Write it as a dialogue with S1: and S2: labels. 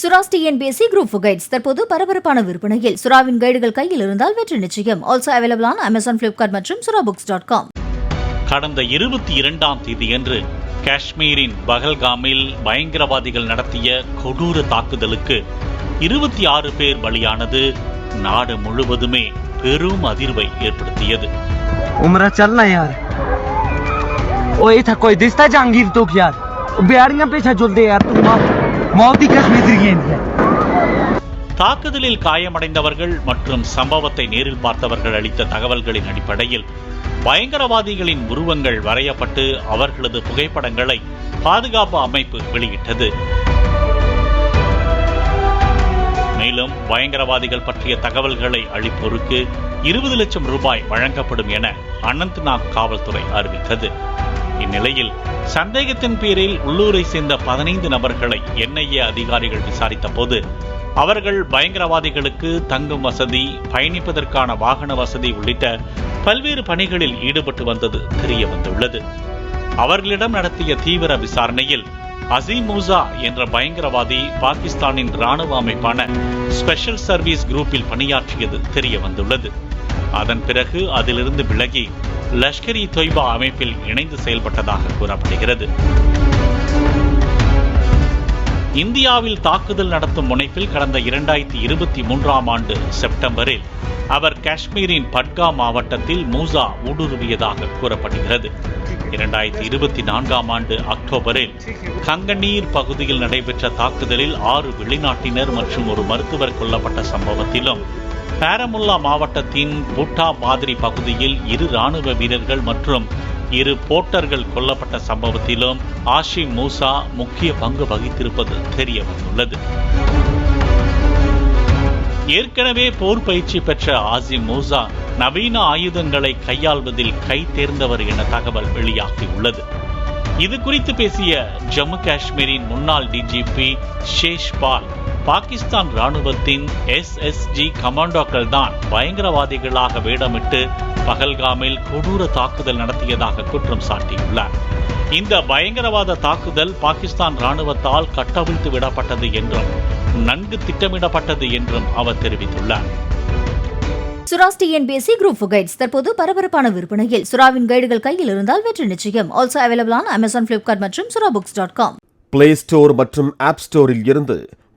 S1: Sura's TNPSC group guides தற்போது பரபரப்பான விற்பனையில் சுறாவின் கைடுகள் கையில் இருந்தால் வெற்றி நிச்சயம் also available on Amazon Flipkart மற்றும் சுரா புக்ஸ் டாட் காம்
S2: கடந்த இருபத்தி இரண்டாம் தேதியன்று காஷ்மீரின் பகல்காமில் பயங்கரவாதிகள் நடத்திய கொடூர தாக்குதலுக்கு இருபத்தி ஆறு பேர் பலியானது நாடு முழுவதுமே பெரும் அதிர்வை ஏற்படுத்தியது
S3: उमरा चल ना यार ओए था कोई दिसता जहांगीर तो यार बिहारियां पीछे चलते यार तू
S2: தாக்குதலில் காயமடைந்தவர்கள் மற்றும் சம்பவத்தை நேரில் பார்த்தவர்கள் அளித்த தகவல்களின் அடிப்படையில் பயங்கரவாதிகளின் உருவங்கள் வரையப்பட்டு அவர்களது புகைப்படங்களை பாதுகாப்பு அமைப்பு வெளியிட்டது. மேலும் பயங்கரவாதிகள் பற்றிய தகவல்களை அளிப்போருக்கு இருபது லட்சம் ரூபாய் வழங்கப்படும் என அனந்த்நாக் காவல்துறை அறிவித்தது. இந்நிலையில் சந்தேகத்தின் பேரில் உள்ளூரை சேர்ந்த பதினைந்து நபர்களை என்ஐஏ அதிகாரிகள் விசாரித்த போது அவர்கள் பயங்கரவாதிகளுக்கு தங்கும் வசதி பயணிப்பதற்கான வாகன வசதி உள்ளிட்ட பல்வேறு பணிகளில் ஈடுபட்டு வந்தது தெரிய வந்துள்ளது. அவர்களிடம் நடத்திய தீவிர விசாரணையில் அசீம் மூசா என்ற பயங்கரவாதி பாகிஸ்தானின் ராணுவ அமைப்பான ஸ்பெஷல் சர்வீஸ் குரூப்பில் பணியாற்றியது தெரிய வந்துள்ளது. அதன் பிறகு அதிலிருந்து விலகி லஷ்கர் இ தொய்பா அமைப்பில் இணைந்து செயல்பட்டதாக கூறப்படுகிறது. இந்தியாவில் தாக்குதல் நடத்தும் முனைப்பில் கடந்த இரண்டாயிரத்தி இருபத்தி மூன்றாம் ஆண்டு செப்டம்பரில் அவர் காஷ்மீரின் பட்கா மாவட்டத்தில் மூசா ஊடுருவியதாக கூறப்படுகிறது இரண்டாயிரத்தி இருபத்தி நான்காம் ஆண்டு அக்டோபரில் கங்கநீர் பகுதியில் நடைபெற்ற தாக்குதலில் ஆறு வெளிநாட்டினர் மற்றும் ஒரு மருத்துவர் கொல்லப்பட்ட சம்பவத்திலும் பாரமுல்லா மாவட்டத்தின் பூட்டா பாதிரி பகுதியில் இரு ராணுவ வீரர்கள் மற்றும் இரு போட்டர்கள் கொல்லப்பட்ட சம்பவத்திலும் ஆஷி மூசா முக்கிய பங்கு வகித்திருப்பது தெரிய வந்துள்ளது ஏற்கனவே போர் பயிற்சி பெற்ற ஆசிம் மூசா நவீன ஆயுதங்களை கையாள்வதில் கை தேர்ந்தவர் என தகவல் வெளியாகியுள்ளது. இது குறித்து பேசிய ஜம்மு காஷ்மீரின் முன்னாள் டிஜிபி ஷேஷ் பால் பாகிஸ்தான் ராணுவத்தின் எஸ்எஸ்ஜி கமாண்டோக்கள் தான் பயங்கரவாதிகளாக வேடமிட்டு பகல்காமில் கொடூர தாக்குதல் நடத்தியதாக குற்றம் சாட்டியுள்ளார். இந்த பயங்கரவாத தாக்குதல் பாகிஸ்தான் ராணுவத்தால் கட்டவிழ்த்து விடப்பட்டது என்றும் நன்கு திட்டமிடப்பட்டது என்றும் அவர் தெரிவித்துள்ளார்.
S1: சுராஸ் டிஎன்பிஎஸ்சி குரூப் கைட்ஸ் தற்போது பரபரப்பான விற்பனையில். சுறாவின் கைடுகள் கையில் இருந்தால் வெற்றி நிச்சயம். Also available on Amazon Flipkart மற்றும் Sura books dot com
S4: play store மற்றும் ஆப் ஸ்டோரில் இருந்து